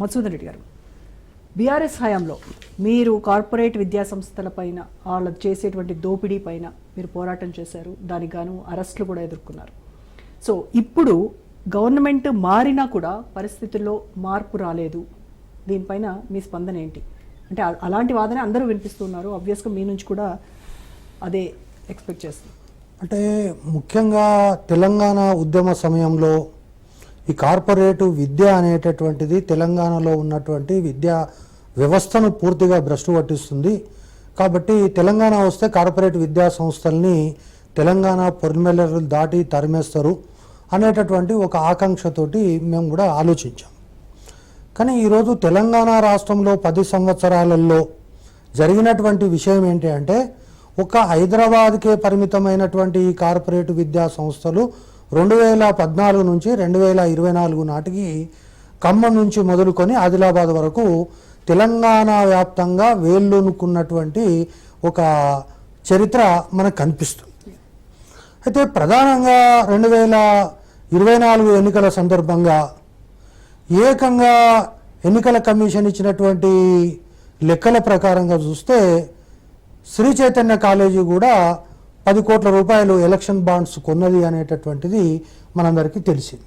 మధుసూదన్ రెడ్డి గారు. బీఆర్ఎస్ హయాంలో మీరు కార్పొరేట్ విద్యాసంస్థల పైన వాళ్ళు చేసేటువంటి దోపిడీ పైన మీరు పోరాటం చేశారు. దానికి గాను అరెస్టులు కూడా ఎదుర్కొన్నారు. సో ఇప్పుడు గవర్నమెంట్ మారినా కూడా పరిస్థితుల్లో మార్పు రాలేదు. దీనిపైన మీ స్పందన ఏంటి? అంటే అలాంటి వాదన అందరూ వినిపిస్తున్నారు ఆబ్వియస్గా మీ నుంచి కూడా అదే ఎక్స్పెక్ట్ చేస్తుంది. అంటే ముఖ్యంగా తెలంగాణ ఉద్యమ సమయంలో ఈ కార్పొరేటు విద్య అనేటటువంటిది తెలంగాణలో ఉన్నటువంటి విద్యా వ్యవస్థను పూర్తిగా భ్రష్టు పట్టిస్తుంది. కాబట్టి తెలంగాణ వస్తే కార్పొరేట్ విద్యా సంస్థల్ని తెలంగాణ పొరిమెలర్లు దాటి తరిమేస్తారు అనేటటువంటి ఒక ఆకాంక్షతోటి మేము కూడా ఆలోచించాం. కానీ ఈరోజు తెలంగాణ రాష్ట్రంలో పది సంవత్సరాలలో జరిగినటువంటి విషయం ఏంటి అంటే ఒక హైదరాబాద్కే పరిమితమైనటువంటి ఈ కార్పొరేట్ విద్యా సంస్థలు రెండు వేల పద్నాలుగు నుంచి రెండు వేల ఇరవై నాలుగు నాటికి ఖమ్మం నుంచి మొదలుకొని ఆదిలాబాద్ వరకు తెలంగాణ వ్యాప్తంగా వేళ్ళూనుకున్నటువంటి ఒక చరిత్ర మనకు కనిపిస్తుంది. అయితే ప్రధానంగా రెండు వేల ఇరవై నాలుగు ఎన్నికల సందర్భంగా ఏకంగా ఎన్నికల కమిషన్ ఇచ్చినటువంటి లెక్కల ప్రకారంగా చూస్తే శ్రీ చైతన్య కాలేజీ కూడా పది కోట్ల రూపాయలు ఎలక్షన్ బాండ్స్ కొన్నది అనేటటువంటిది మనందరికీ తెలిసింది.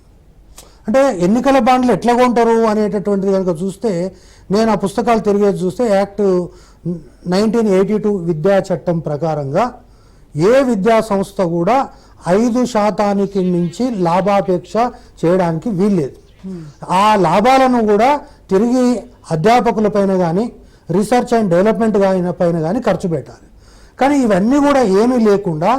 అంటే ఎన్నికల బాండ్లు ఎట్లా కొంటారు అనేటటువంటిది కనుక చూస్తే నేను ఆ పుస్తకాలు తిరిగేది చూస్తే యాక్ట్ నైన్టీన్ ఎయిటీ టూ విద్యా చట్టం ప్రకారంగా ఏ విద్యా సంస్థ కూడా ఐదు శాతానికి మించి లాభాపేక్ష చేయడానికి వీల్లేదు. ఆ లాభాలను కూడా తిరిగి అధ్యాపకులపైన కానీ రీసెర్చ్ అండ్ డెవలప్మెంట్ పైన కానీ ఖర్చు పెట్టాలి. కానీ ఇవన్నీ కూడా ఏమీ లేకుండా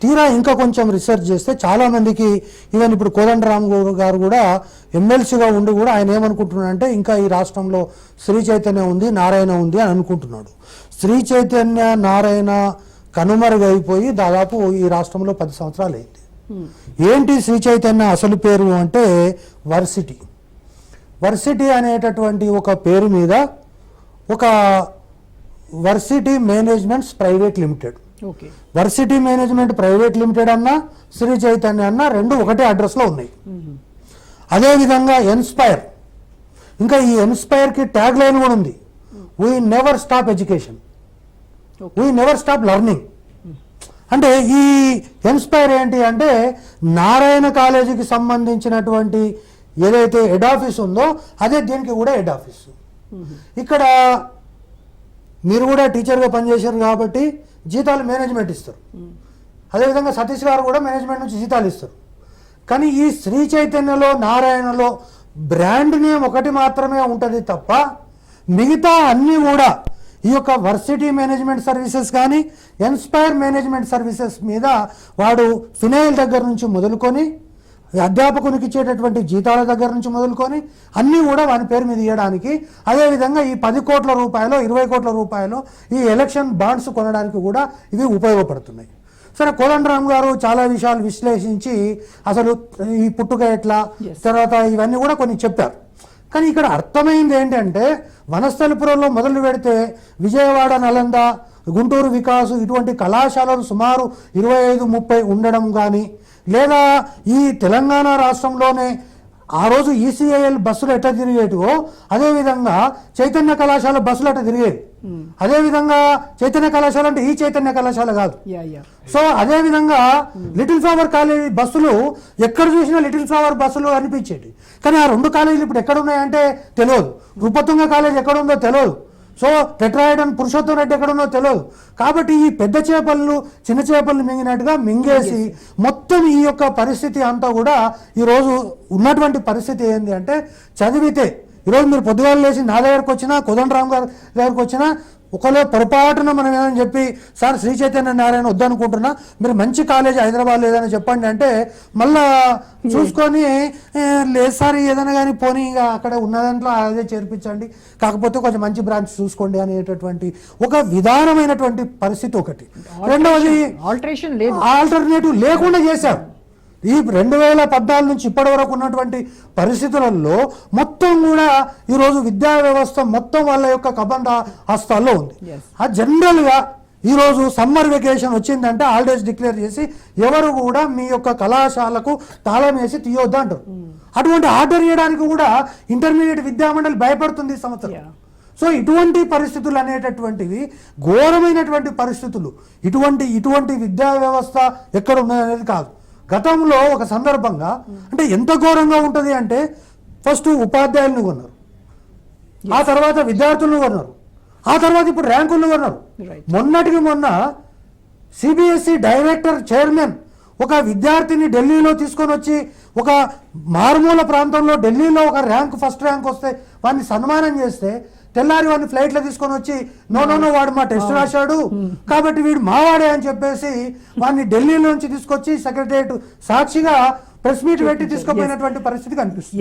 తీరా ఇంకా కొంచెం రీసెర్చ్ చేస్తే చాలామందికి ఈవెన్ ఇప్పుడు కోదండరామ్ గారు కూడా ఎమ్మెల్సీగా ఉండి కూడా ఆయన ఏమనుకుంటున్నాడంటే ఇంకా ఈ రాష్ట్రంలో శ్రీ చైతన్య ఉంది నారాయణ ఉంది అని అనుకుంటున్నాడు. శ్రీ చైతన్య నారాయణ కనుమరుగైపోయి దాదాపు ఈ రాష్ట్రంలో పది సంవత్సరాలు అయింది. ఏంటి శ్రీ చైతన్య అసలు పేరు అంటే వర్సిటీ. వర్సిటీ అనేటటువంటి ఒక పేరు మీద ఒక varsity managements private limited. Varsity management private limited అన్న శ్రీ చైతన్య అన్న రెండు ఒకటే అడ్రస్లో ఉన్నాయి. అదేవిధంగా ఎన్స్పైర్ ఇంకా ఈ ఎన్స్పైర్కి ట్యాగ్ లైన్ కూడా ఉంది. We never stop education we never stop learning అంటే ఈ ఎన్స్పైర్ ఏంటి అంటే నారాయణ కాలేజీకి సంబంధించినటువంటి ఏదైతే హెడ్ ఆఫీస్ ఉందో అదే దీనికి కూడా హెడ్ ఆఫీస్ ఇక్కడ మీరు కూడా టీచర్గా పనిచేశారు కాబట్టి జీతాలు మేనేజ్మెంట్ ఇస్తారు. అదేవిధంగా సతీష్ గారు కూడా మేనేజ్మెంట్ నుంచి జీతాలు ఇస్తారు. కానీ ఈ శ్రీ చైతన్యలో నారాయణలో బ్రాండ్ నేమ్ ఒకటి మాత్రమే ఉంటుంది తప్ప మిగతా అన్నీ కూడా ఈ యొక్క వర్సిటీ మేనేజ్మెంట్ సర్వీసెస్ కానీ ఎన్స్పైర్ మేనేజ్మెంట్ సర్వీసెస్ మీద వాడు ఫినైల్ దగ్గర నుంచి మొదలుకొని అధ్యాపకునికి ఇచ్చేటటువంటి జీతాల దగ్గర నుంచి మొదలుకొని అన్నీ కూడా వాని పేరు మీద ఇవ్వడానికి అదేవిధంగా ఈ పది కోట్ల రూపాయలు ఇరవై కోట్ల రూపాయలు ఈ ఎలక్షన్ బాండ్స్ కొనడానికి కూడా ఇవి ఉపయోగపడుతున్నాయి. సరే కోదండరామ్ గారు చాలా విషయాలు విశ్లేషించి అసలు ఈ పుట్టుక ఎట్లా తర్వాత ఇవన్నీ కూడా కొన్ని చెప్పారు. కానీ ఇక్కడ అర్థమైంది ఏంటంటే వనస్థలిపురంలో మొదలు పెడితే విజయవాడ నలంద గుంటూరు వికాసు ఇటువంటి కళాశాలలు సుమారు ఇరవై ఐదు ముప్పై ఉండడం కానీ లేదా ఈ తెలంగాణ రాష్ట్రంలోనే ఆ రోజు ఈసీఐఎల్ బస్సులు ఎట్లా తిరిగేటివో అదేవిధంగా చైతన్య కళాశాల బస్సులు అట్లా తిరిగేవి. అదేవిధంగా చైతన్య కళాశాల అంటే ఈ చైతన్య కళాశాల కాదు. సో అదే విధంగా లిటిల్ ఫ్లవర్ కాలేజీ బస్సులు ఎక్కడ చూసినా లిటిల్ ఫ్లవర్ బస్సులు అనిపించేటి కానీ ఆ రెండు కాలేజీలు ఇప్పుడు ఎక్కడ ఉన్నాయంటే తెలియదు. రూపతుంగ కాలేజ్ ఎక్కడ ఉందో తెలియదు. సో టెట్రాయిడన్ పురుషోత్తం రెడ్డి ఎక్కడ ఉన్నో తెలియదు. కాబట్టి ఈ పెద్ద చేపలు చిన్న చేపలు మింగినట్టుగా మింగేసి మొత్తం ఈ యొక్క పరిస్థితి అంతా కూడా ఈరోజు ఉన్నటువంటి పరిస్థితి ఏంటి అంటే చదివితే ఈరోజు మీరు పొద్దుగాలు లేచి నా దగ్గరకు వచ్చినా కోదండరామ్ గారి దగ్గరకు వచ్చినా ఒకవేళ పొరపాటున మనం ఏమని చెప్పి సార్ శ్రీ చైతన్య నారాయణ వద్దనుకుంటున్నా మీరు మంచి కాలేజ్ హైదరాబాద్ లేదని చెప్పండి అంటే మళ్ళా చూసుకొని "ఏ, లేదు సార్ ఏదైనా కానీ పోనీ ఇక అక్కడ ఉన్న దాంట్లో అదే చేర్పించండి. కాకపోతే కొంచెం మంచి బ్రాంచ్ చూసుకోండి అనేటటువంటి ఒక విధానమైనటువంటి పరిస్థితి ఒకటి. రెండవది ఆల్టరేషన్ లేదు. ఆల్టర్నేటివ్ లేకుండా చేశారు. ఈ రెండు వేల పద్నాలుగు నుంచి ఇప్పటి వరకు ఉన్నటువంటి పరిస్థితులలో మొత్తం కూడా ఈరోజు విద్యా వ్యవస్థ మొత్తం వాళ్ళ యొక్క కబంధ హస్తాల్లో ఉంది. ఆ జనరల్గా ఈరోజు సమ్మర్ వెకేషన్ వచ్చిందంటే హాలిడేస్ డిక్లేర్ చేసి ఎవరు కూడా మీ యొక్క కళాశాలకు తాళం వేసి తీయొద్దు అంటారు. అటువంటి ఆర్డర్ చేయడానికి కూడా ఇంటర్మీడియట్ విద్యామండలి భయపడుతుంది ఈ సంవత్సరం. సో ఇటువంటి పరిస్థితులు అనేటటువంటివి ఘోరమైనటువంటి పరిస్థితులు ఇటువంటి ఇటువంటి విద్యా వ్యవస్థ ఎక్కడ ఉన్నదనేది కాదు. గతంలో ఒక సందర్భంగా అంటే ఎంత ఘోరంగా ఉంటుంది అంటే ఫస్ట్ ఉపాధ్యాయులను కొన్నారు. ఆ తర్వాత విద్యార్థులను కొన్నారు. ఆ తర్వాత ఇప్పుడు ర్యాంకులను కొన్నారు. మొన్నటికి మొన్న సిబిఎస్ఈ డైరెక్టర్ చైర్మన్ ఒక విద్యార్థిని ఢిల్లీలో తీసుకొని వచ్చి ఒక మారుమూల ప్రాంతంలో ఢిల్లీలో ఒక ర్యాంక్ ఫస్ట్ ర్యాంక్ వస్తే వాడిని సన్మానం చేస్తే తెల్లారి వాడిని ఫ్లైట్లో తీసుకొని వచ్చి నో నో నో వాడు మా టెస్ట్ రాశాడు. కాబట్టి వీడు మావాడే అని చెప్పేసి వాడిని ఢిల్లీ నుంచి తీసుకొచ్చి సెక్రటరియట్ సాక్షిగా ప్రెస్ మీట్ పెట్టి తీసుకుపోయినటువంటి పరిస్థితి కనిపిస్తుంది.